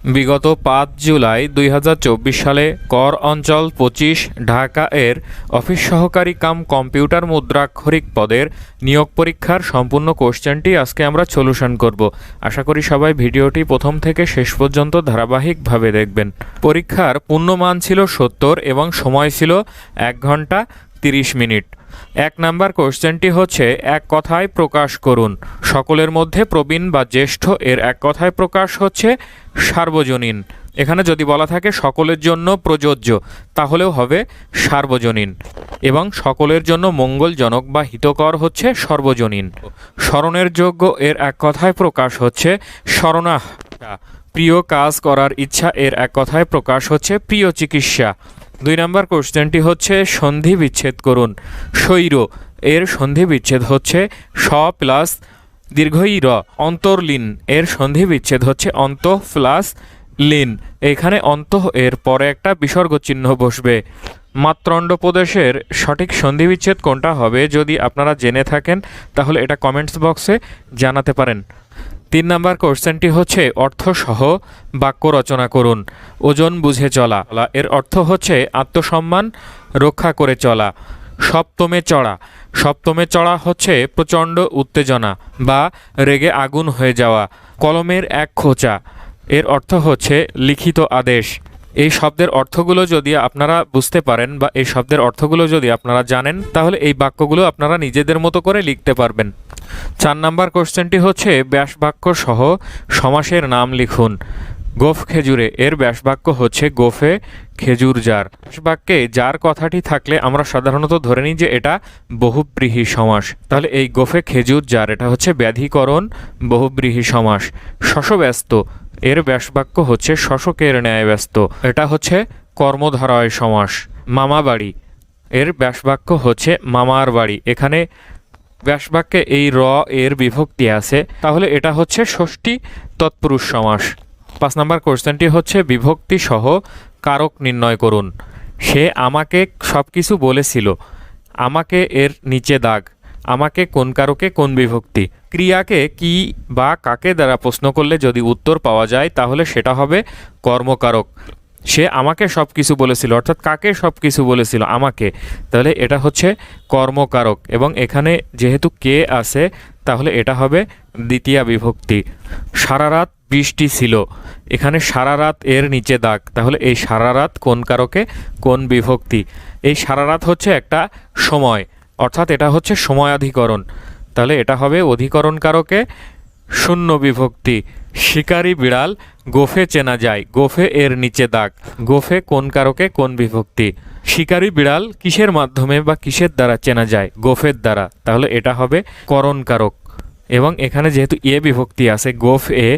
বিগত পাঁচ জুলাই দুই হাজার চব্বিশ সালে কর অঞ্চল পঁচিশ, ঢাকা এর অফিস সহকারী কাম কম্পিউটার মুদ্রাক্ষরিক পদের নিয়োগ পরীক্ষার সম্পূর্ণ কোশ্চেনটি আজকে আমরা সলিউশন করব। আশা করি সবাই ভিডিওটি প্রথম থেকে শেষ পর্যন্ত ধারাবাহিকভাবে দেখবেন। পরীক্ষার পূর্ণমান ছিল সত্তর এবং সময় ছিল এক ঘণ্টা তিরিশ মিনিট। এক নাম্বার কোশ্চেনটি হচ্ছে, এক কথায় প্রকাশ করুন। সকলের মধ্যে প্রবীণ বা জ্যেষ্ঠ এর এক কথায় প্রকাশ হচ্ছে সার্বজনীন। এখানে যদি বলা থাকে সকলের জন্য প্রযোজ্য, তাহলেও হবে সার্বজনীন। এবং সকলের জন্য মঙ্গলজনক বা হিতকর হচ্ছে সর্বজনীন। স্মরণের যোগ্য এর এক কথায় প্রকাশ হচ্ছে স্মরণাহ প্রিয় কাজ করার ইচ্ছা এর এক কথায় প্রকাশ হচ্ছে প্রিয় চিকিৎসা। দুই নম্বর কোশ্চেনটি হচ্ছে, সন্ধি বিচ্ছেদ করুন। শৈর এর সন্ধি বিচ্ছেদ হচ্ছে, স প্লাস দীর্ঘই র, অন্তর্লীন, এর সন্ধি বিচ্ছেদ হচ্ছে, অন্ত প্লাস লিন। এখানে অন্ত এর পরে একটা বিসর্গ চিহ্ন বসবে। মাত্রণ্ড প্রদেশের সঠিক সন্ধি বিচ্ছেদ কোনটা হবে, যদি আপনারা জেনে থাকেন, তাহলে এটা কমেন্টস বক্সে জানাতে পারেন। তিন নম্বর কোশ্চেনটি হচ্ছে, অর্থসহ বাক্য রচনা করুন, ওজন বুঝে চলা। এর অর্থ হচ্ছে, আত্মসম্মান রক্ষা করে চলা, সপ্তমে চড়া। সপ্তমে চড়া হচ্ছে, প্রচণ্ড উত্তেজনা বা রেগে আগুন হয়ে যাওয়া, কলমের এক খোঁচা। এর অর্থ হচ্ছে, লিখিত আদেশ। এই শব্দের অর্থগুলো যদি আপনারা বুঝতে পারেন বা এই শব্দের অর্থগুলো যদি আপনারা জানেন, তাহলে এই বাক্যগুলো আপনারা নিজেদের মতো করে লিখতে পারবেন। চার নাম্বার কোশ্চেনটি হচ্ছে, ব্যাস বাক্য সহ সমাসের নাম লিখুন। গোফ খেজুরে, এর ব্যাসবাক্য হচ্ছে গোফে খেজুর জার। ব্যাসবাক্যে যার কথাটি থাকলে আমরা সাধারণত ধরে নিই যে এটা বহুব্রীহী সমাস। তাহলে এই গোফে খেজুর জার, এটা হচ্ছে ব্যাধিকরণ, বহুব্রীহী সমাস। শশব্যস্ত, এর ব্যাসবাক্য হচ্ছে শশকের ন্যায় ব্যস্ত এটা হচ্ছে কর্মধারয় সমাস। মামা বাড়ি এর ব্যাসবাক্য হচ্ছে মামার বাড়ি। এখানে ব্যাসবাক্যে এই র, এর বিভক্তি আছে। তাহলে এটা হচ্ছে ষষ্ঠী তৎপুরুষ সমাস। পাঁচ নম্বর কোশ্চেনটি হচ্ছে বিভক্তি সহ কারক নির্ণয় করুন। সে আমাকে সব কিছু বলেছিল। আমাকে এর নিচে দাগ। আমাকে কোন কারকে কোন বিভক্তি। ক্রিয়াকে কি বা কাকে দ্বারা প্রশ্ন করলে যদি উত্তর পাওয়া যায়, তাহলে সেটা হবে কর্মকারক। সে আমাকে সব কিছু বলেছিল, অর্থাৎ কাকে সব কিছু বলেছিল? আমাকে। তাহলে এটা হচ্ছে কর্মকারক। এবং এখানে যেহেতু কে আছে, তাহলে এটা হবে দ্বিতীয় বিভক্তি। সারা রাত বৃষ্টি ছিল। এখানে সারা রাত এর নিচে দাগ। তাহলে এই সারা রাত কোন কারকে? কোন বিভক্তি? এই সারা রাত হচ্ছে একটা সময়। অর্থাৎ এটা হচ্ছে সময়াধিকরণ। তাহলে এটা হবে অধিকরণ কারকে? শূন্য বিভক্তি। শিকারী বিড়াল গোফে চেনা যায়। গোফে এর নিচে দাগ। গোফে কোন কারকে? কোন বিভক্তি? শিকারী বিড়াল কিসের মাধ্যমে বা কিসের দ্বারা চেনা যায়? গোফের দ্বারা। তাহলে এটা হবে করণ কারক। এবং এখানে যেহেতু এ বিভক্তি আছে, গোফ এ,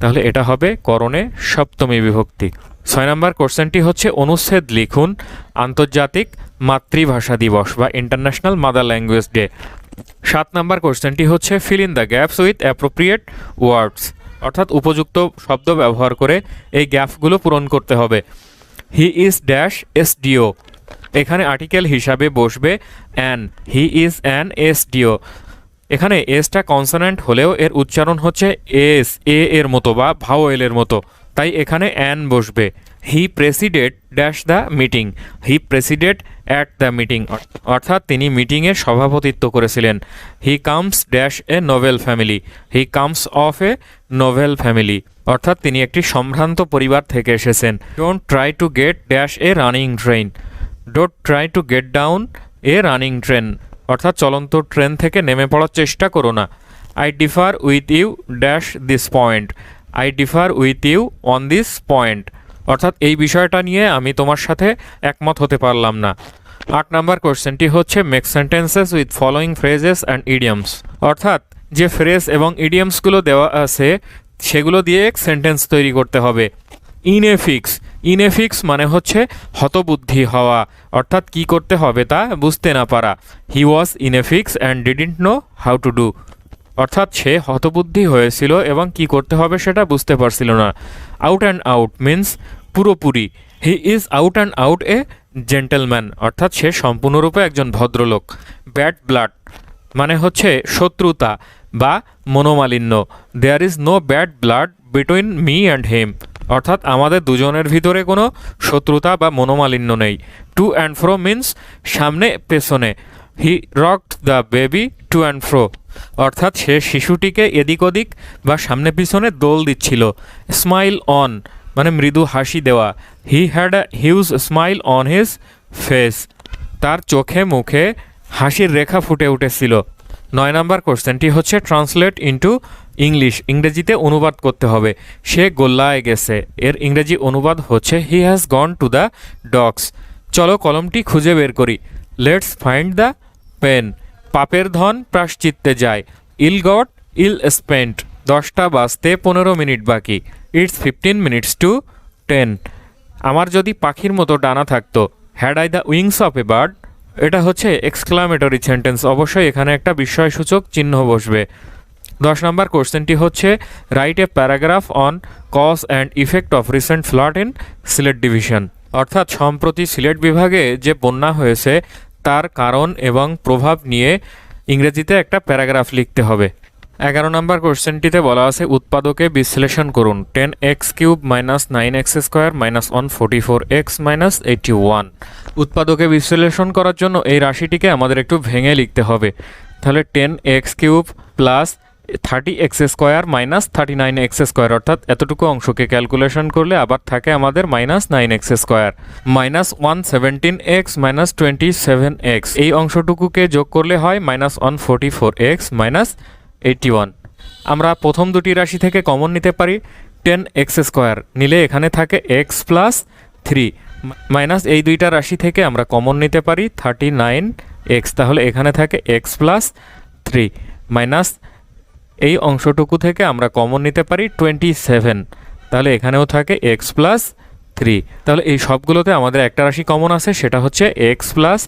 তাহলে এটা হবে করণে সপ্তমী বিভক্তি। ছয় নম্বর কোশ্চেনটি হচ্ছে, অনুচ্ছেদ লিখুন, আন্তর্জাতিক মাতৃভাষা দিবস বা ইন্টারন্যাশনাল মাদার ল্যাঙ্গুয়েজ ডে সাত নম্বর কোশ্চেনটি হচ্ছে fill in the gaps with appropriate words অর্থাৎ উপযুক্ত শব্দ ব্যবহার করে এই গ্যাপগুলো পূরণ করতে হবে। He is dash S DO এখানে আর্টিকেল হিসাবে বসবে an he is an S DO এখানে এসটা কনসোনেন্ট হলেও এর উচ্চারণ হচ্ছে এস এ এর মতো বা ভাওয়েল এর মতো। তাই এখানে অ্যান বসবে। He presided dash the meeting he presided at the meeting অর্থাৎ তিনি মিটিংয়ে সভাপতিত্ব করেছিলেন। He comes dash a noble family he comes of a noble family অর্থাৎ তিনি একটি সম্ভ্রান্ত পরিবার থেকে এসেছেন। Don't try to get dash a running train don't try to get down a running train অর্থাৎ চলন্ত ট্রেন থেকে নেমে পড়ার চেষ্টা করো না। I differ with you dash this point I differ with you on this point অর্থাৎ এই বিষয়টা নিয়ে আমি তোমার সাথে একমত হতে পারলাম না। আট নাম্বার কোশ্চেনটি হচ্ছে make sentences with following phrases and idioms অর্থাৎ যে ফ্রেজ এবং ইডিয়ামসগুলো দেওয়া আছে, সেগুলো দিয়ে সেন্টেন্স তৈরি করতে হবে। ইনএফিক্স ইনএফিক্স মানে হচ্ছে হতবুদ্ধি হওয়া। অর্থাৎ কি করতে হবে তা বুঝতে না পারা। He was in a fix and didn't know how to do অর্থাৎ সে হতবুদ্ধি হয়েছিল এবং কি করতে হবে সেটা বুঝতে পারছিল না। আউট অ্যান্ড আউট মিন্স পুরোপুরি। He is out and out a gentleman অর্থাৎ সে সম্পূর্ণরূপে একজন ভদ্রলোক। ব্যাড ব্লাড মানে হচ্ছে শত্রুতা বা মনোমালিন্য। There is no bad blood between me and him অর্থাৎ আমাদের দুজনের ভিতরে কোনো শত্রুতা বা মনোমালিন্য নেই। টু অ্যান্ড ফ্রো মিন্স সামনে, পেছনে। He rocked the baby to and fro অর্থাৎ সে শিশুটিকে এদিক ওদিক বা সামনে, পিছনে দোল দিচ্ছিল। স্মাইল অন মানে মৃদু হাসি দেওয়া। He had a huge smile on his face তার চোখে, মুখে হাসির রেখা ফুটে উঠেছিল। নয় নম্বর কোশ্চেনটি হচ্ছে ট্রান্সলেট ইনটু ইংলিশ, ইংরেজিতে অনুবাদ করতে হবে। সে গোল্লায় গেছে। এর ইংরেজি অনুবাদ হচ্ছে he has gone to the dogs চলো কলমটি খুঁজে বের করি। লেটস ফাইন্ড দ্য পেন পাপের ধন প্রাশ্চিত্তে যায়। ইল গট ইল স্পেন্ট দশটা বাজতে পনেরো মিনিট বাকি। It's fifteen minutes to ten আমার যদি পাখির মতো ডানা থাকতো। Had I the wings of a bird এটা হচ্ছে এক্সক্লামেটরি সেন্টেন্স অবশ্যই এখানে একটা বিস্ময়সূচক চিহ্ন বসবে। দশ নম্বর কোশ্চেনটি হচ্ছে write a paragraph on cause and effect of recent flood in Sylhet division অর্থাৎ সম্প্রতি সিলেট বিভাগে যে বন্যা হয়েছে, তার কারণ এবং প্রভাব নিয়ে ইংরেজিতে একটা প্যারাগ্রাফ লিখতে হবে। এগারো নম্বর কোশ্চেনটিতে বলা আছে, উৎপাদকে বিশ্লেষণ করুন। Ten x cube minus nine x square minus one forty four x minus eighty one. উৎপাদকে বিশ্লেষণ করার জন্য এই রাশিটিকে আমাদের একটু ভেঙে লিখতে হবে। তাহলে ten x cube plus thirty x square minus thirty nine x square অর্থাৎ এতটুকু অংশকে ক্যালকুলেশন করলে আবার থাকে আমাদের minus nine x square minus one seventeen x minus twenty seven x এই অংশটুকুকে যোগ করলে হয় minus one forty four x minus eighty one আমরা প্রথম দুটি রাশি থেকে কমন নিতে পারি টেন এক্স স্কোয়ার নিলে এখানে থাকে এক্স প্লাস থ্রি মাইনাস এই দুইটা রাশি থেকে আমরা কমন নিতে পারি থার্টি নাইন এক্স তাহলে এখানে থাকে এক্স প্লাস থ্রি মাইনাস এই অংশটুকু থেকে আমরা কমন নিতে পারি টোয়েন্টি সেভেন তাহলে এখানেও থাকে এক্স প্লাস থ্রি তাহলে এই সবগুলোতে আমাদের একটা রাশি কমন আছে, সেটা হচ্ছে এক্স প্লাস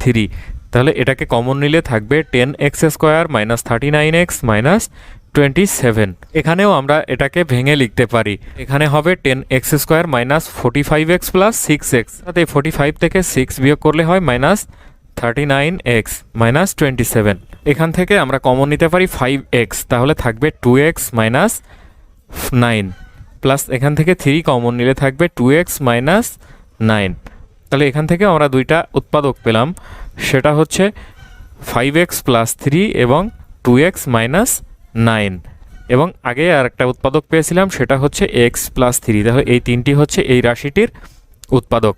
থ্রি তাহলে এটাকে কমন নিলে থাকবে ten x square minus thirty nine x minus twenty seven এখানেও আমরা এটাকে ভেঙে লিখতে পারি। এখানে হবে ten x square minus forty five x plus six x এই ফোর্টি ফাইভ থেকে সিক্স বিয়োগ করলে হয় minus thirty nine x minus twenty seven এখান থেকে আমরা কমন নিতে পারি ফাইভ এক্স তাহলে থাকবে two x minus nine plus এখান থেকে থ্রি কমন নিলে থাকবে টু এক্স মাইনাস নাইন তাহলে এখান থেকে আমরা দুইটা উৎপাদক পেলাম, সেটা হচ্ছে ফাইভ এক্স প্লাস থ্রি এবং টু এক্স মাইনাস নাইন এবং আগে আর একটা উৎপাদক পেয়েছিলাম, সেটা হচ্ছে এক্স প্লাস থ্রি তাহলে এই তিনটি হচ্ছে এই রাশিটির উৎপাদক।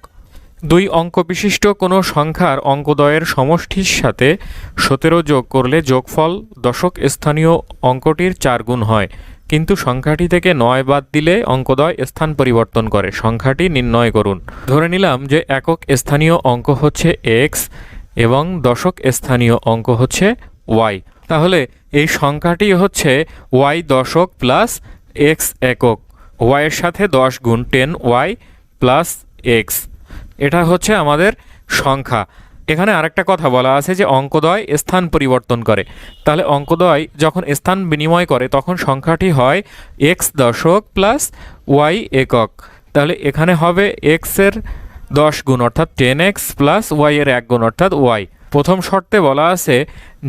দুই অঙ্ক বিশিষ্ট কোনো সংখ্যার অঙ্কদয়ের সমষ্টির সাথে সতেরো যোগ করলে যোগফল দশক স্থানীয় অঙ্কটির চার গুণ হয়। কিন্তু সংখ্যাটি থেকে নয় বাদ দিলে অঙ্কদয় স্থান পরিবর্তন করে। সংখ্যাটি নির্ণয় করুন। ধরে নিলাম যে একক স্থানীয় অঙ্ক হচ্ছে এক্স এবং দশক স্থানীয় অঙ্ক হচ্ছে ওয়াই। তাহলে এই সংখ্যাটি হচ্ছে ওয়াই দশক প্লাস এক্স একক। ওয়াইয়ের সাথে দশ গুণ টেন ওয়াই প্লাস এক্স। এটা হচ্ছে আমাদের সংখ্যা। এখানে আরেকটা কথা বলা আছে যে অঙ্কদয় স্থান পরিবর্তন করে। তাহলে অঙ্কদয় যখন স্থান বিনিময় করে, তখন সংখ্যাটি হয় এক্স দশক প্লাস ওয়াই একক। তাহলে এখানে হবে এক্সের দশ গুণ, অর্থাৎ টেন এক্স প্লাস ওয়াই এর এক গুণ, অর্থাৎ ওয়াই প্রথম শর্তে বলা আছে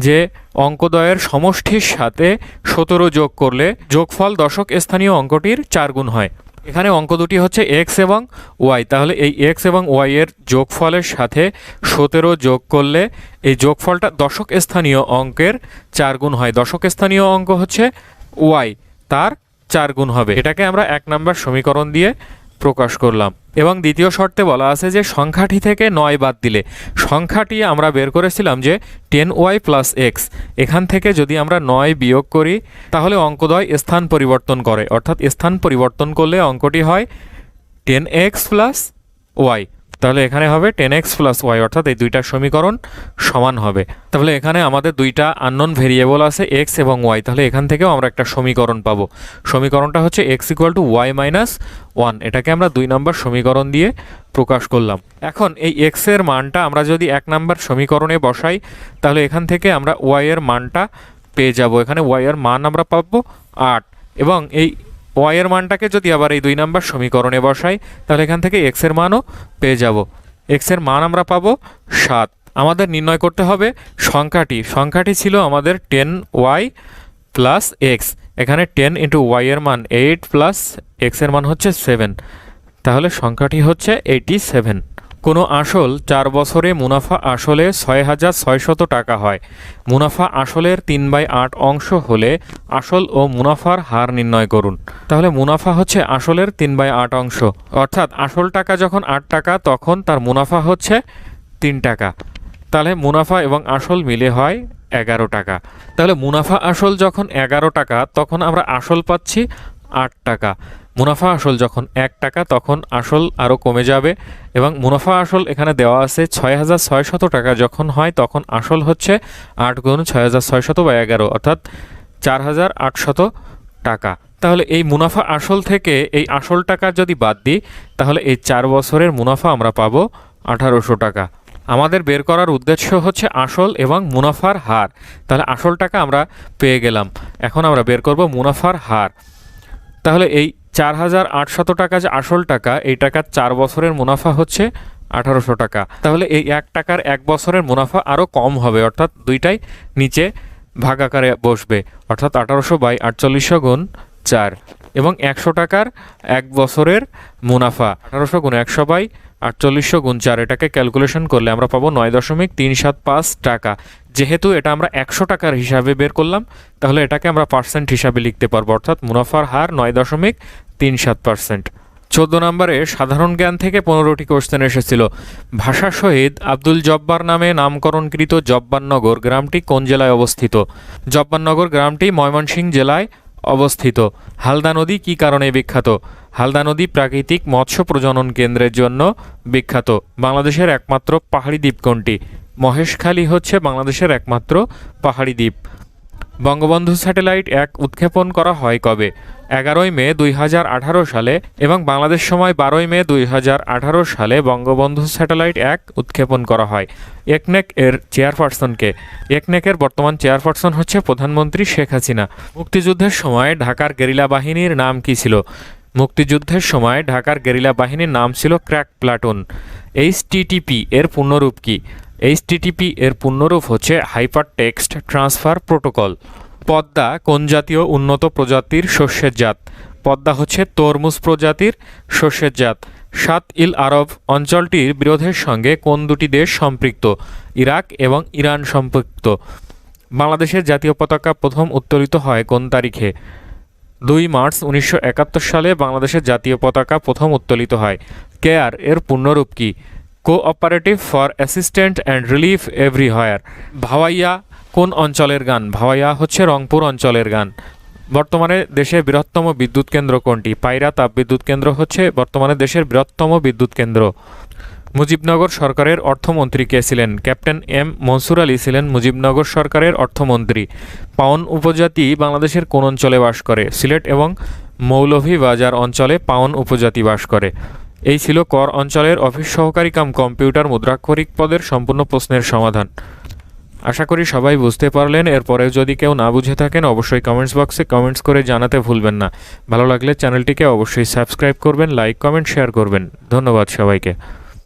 যে অঙ্কদয়ের সমষ্টির সাথে সতেরো যোগ করলে যোগফল দশক স্থানীয় অঙ্কটির চার গুণ হয়। এখানে অঙ্ক দুটি হচ্ছে এক্স এবং ওয়াই তাহলে এই এক্স এবং ওয়াই এর যোগফলের সাথে সতেরো যোগ করলে এই যোগফলটা দশক স্থানীয় অঙ্কের চার গুণ হয়। দশক স্থানীয় অঙ্ক হচ্ছে ওয়াই তার চার গুণ হবে। এটাকে আমরা এক নম্বর সমীকরণ দিয়ে প্রকাশ করলাম। এবং দ্বিতীয় শর্তে বলা আছে যে সংখ্যাটি থেকে নয় বাদ দিলে। সংখ্যাটি আমরা বের করেছিলাম যে টেন ওয়াই প্লাস এক্স। এখান থেকে যদি আমরা নয় বিয়োগ করি, তাহলে অঙ্কদ্বয় স্থান পরিবর্তন করে। অর্থাৎ স্থান পরিবর্তন করলে অঙ্কটি হয় টেন এক্স প্লাস ওয়াই। তাহলে এখানে হবে টেন এক্স প্লাস ওয়াই অর্থাৎ এই দুইটা সমীকরণ সমান হবে। তাহলে এখানে আমাদের দুইটা আননোন ভেরিয়েবল আছে এক্স এবং ওয়াই তাহলে এখান থেকেও আমরা একটা সমীকরণ পাবো। সমীকরণটা হচ্ছে x equal to y minus one এটাকে আমরা দুই নম্বর সমীকরণ দিয়ে প্রকাশ করলাম। এখন এই এক্সের মানটা আমরা যদি এক নম্বর সমীকরণে বসাই, তাহলে এখান থেকে আমরা ওয়াই এর মানটা পেয়ে যাব। এখানে ওয়াই এর মান আমরা পাবো আট, এবং এই ওয়াই এর মানটাকে যদি আবার এই দুই নাম্বার সমীকরণে বসাই, তাহলে এখান থেকে এক্সের মানও পেয়ে যাব। এক্সের মান আমরা পাবো সাত। আমাদের নির্ণয় করতে হবে সংখ্যাটি। সংখ্যাটি ছিল আমাদের টেন ওয়াই প্লাস এক্স। এখানে টেন ইন্টু ওয়াইয়ের মান এইট প্লাস এক্সের মান হচ্ছে সেভেন। তাহলে সংখ্যাটি হচ্ছে এইটি সেভেন। কোনো আসল চার বছরে মুনাফা আসলে ছয় হাজার ছয়শত টাকা হয়। মুনাফা আসলের তিন বাই আট অংশ হলে আসল ও মুনাফার হার নির্ণয় করুন। তাহলে মুনাফা হচ্ছে আসলের তিন বাই আট অংশ। অর্থাৎ আসল টাকা যখন আট টাকা, তখন তার মুনাফা হচ্ছে তিন টাকা। তাহলে মুনাফা এবং আসল মিলে হয় এগারো টাকা। তাহলে মুনাফা আসল যখন এগারো টাকা, তখন আমরা আসল পাচ্ছি আট টাকা। মুনাফা আসল যখন এক টাকা, তখন আসল আরও কমে যাবে এবং মুনাফা আসল এখানে দেওয়া আছে ছয় হাজার ছয়শত টাকা। যখন হয়, তখন আসল হচ্ছে আট গুণ ছয় হাজার ছয়শত বা এগারো, অর্থাৎ চার হাজার আটশত টাকা। তাহলে এই মুনাফা আসল থেকে এই আসল টাকা যদি বাদ দিই, তাহলে এই চার বছরের মুনাফা আমরা পাবো আঠারোশো টাকা। আমাদের বের করার উদ্দেশ্য হচ্ছে আসল এবং মুনাফার হার। তাহলে আসল টাকা আমরা পেয়ে গেলাম। এখন আমরা বের করব মুনাফার হার। তাহলে এই চার হাজার আটশত টাকা যে আসল টাকা, এই টাকার চার বছরের মুনাফা হচ্ছে আঠারোশো টাকা। তাহলে এই এক টাকার এক বছরের মুনাফা আরও কম হবে, অর্থাৎ দুইটাই নিচে ভাগাকারে বসবে, অর্থাৎ আঠারোশো বাই আটচল্লিশশো গুণ চার। এবং একশো টাকার এক বছরের মুনাফা। আঠারোশো গুণ একশো বাই আটচল্লিশশো গুণ চার, এটাকে ক্যালকুলেশন করলে আমরা পাবো নয় দশমিক তিন সাত পাঁচ টাকা। যেহেতু এটা আমরা একশো টাকার হিসাবে বের করলাম, তাহলে এটাকে আমরা পার্সেন্ট হিসাবে লিখতে পারব, অর্থাৎ মুনাফার হার নয় দশমিক তিন সাত পার্সেন্ট চোদ্দ নম্বরে সাধারণ জ্ঞান থেকে পনেরোটি কোশ্চেন এসেছিল। ভাষা শহীদ আব্দুল জব্বার নামে নামকরণকৃত জব্বারনগর গ্রামটি কোন জেলায় অবস্থিত? জব্বারনগর গ্রামটি ময়মনসিংহ জেলায় অবস্থিত। হালদা নদী কী কারণে বিখ্যাত? হালদা নদী প্রাকৃতিক মৎস্য প্রজনন কেন্দ্রের জন্য বিখ্যাত। বাংলাদেশের একমাত্র পাহাড়ি দ্বীপ কোনটি মহেশখালী হচ্ছে বাংলাদেশের একমাত্র পাহাড়ি দ্বীপ। বঙ্গবন্ধু স্যাটেলাইট এক উৎক্ষেপণ করা হয় কবে? এগারোই মে দুই হাজার আঠারো সালে এবং বাংলাদেশ সময় বারোই মে দুই হাজার আঠারো সালে বঙ্গবন্ধু স্যাটেলাইট এক উৎক্ষেপণ করা হয়। একনেক এর চেয়ারপারসনকে। একনেকের বর্তমান চেয়ারপারসন হচ্ছে প্রধানমন্ত্রী শেখ হাসিনা। মুক্তিযুদ্ধের সময় ঢাকার গেরিলা বাহিনীর নাম কী ছিল? মুক্তিযুদ্ধের সময় ঢাকার গেরিলা বাহিনীর নাম ছিল ক্র্যাক প্লাটুন। এইচটিটিপি এর পূর্ণরূপ কী? এইচটিটিপি এর পূর্ণরূপ হচ্ছে hyper text transfer protocol Padma কোন জাতীয় উন্নত প্রজাতির শস্যের জাত? পদ্মা হচ্ছে তরমুজ প্রজাতির শস্যের জাত। সাত ইল আরব অঞ্চলটির বিরোধের সঙ্গে কোন দুটি দেশ সম্পৃক্ত? ইরাক এবং ইরান সম্পৃক্ত। বাংলাদেশের জাতীয় পতাকা প্রথম উত্তোলিত হয় কোন তারিখে? দুই মার্চ উনিশশো একাত্তর সালে বাংলাদেশের জাতীয় পতাকা প্রথম উত্তোলিত হয়। কেয়ার এর পূর্ণরূপ কী? Cooperative for assistant and relief everywhere Bhawaiya কোন অঞ্চলের গান? ভাওয়াইয়া হচ্ছে রংপুর অঞ্চলের গান। বর্তমানে দেশের বৃহত্তম বিদ্যুৎ কেন্দ্র কোনটি? পায়রা তাপবিদ্যুৎ কেন্দ্র হচ্ছে বর্তমানে দেশের বৃহত্তম বিদ্যুৎ কেন্দ্র। মুজিবনগর সরকারের অর্থমন্ত্রী কে ছিলেন? ক্যাপ্টেন এম মনসুর আলী ছিলেন মুজিবনগর সরকারের অর্থমন্ত্রী। পাউন উপজাতি বাংলাদেশের কোন অঞ্চলে বাস করে? সিলেট এবং মৌলভীবাজার অঞ্চলে পাউন উপজাতি বাস করে। এই ছিল কর অঞ্চলের অফিস সহকারী কাম কম্পিউটার মুদ্রাক্ষরিক পদের সম্পূর্ণ প্রশ্নের সমাধান। আশা করি সবাই বুঝতে পারলেন, এরপরেও যদি কেউ না বুঝে থাকেন, অবশ্যই কমেন্টস বক্সে কমেন্টস করে জানাতে ভুলবেন না। ভালো লাগলে চ্যানেলটিকে অবশ্যই সাবস্ক্রাইব করবেন লাইক কমেন্ট শেয়ার করবেন। ধন্যবাদ সবাইকে।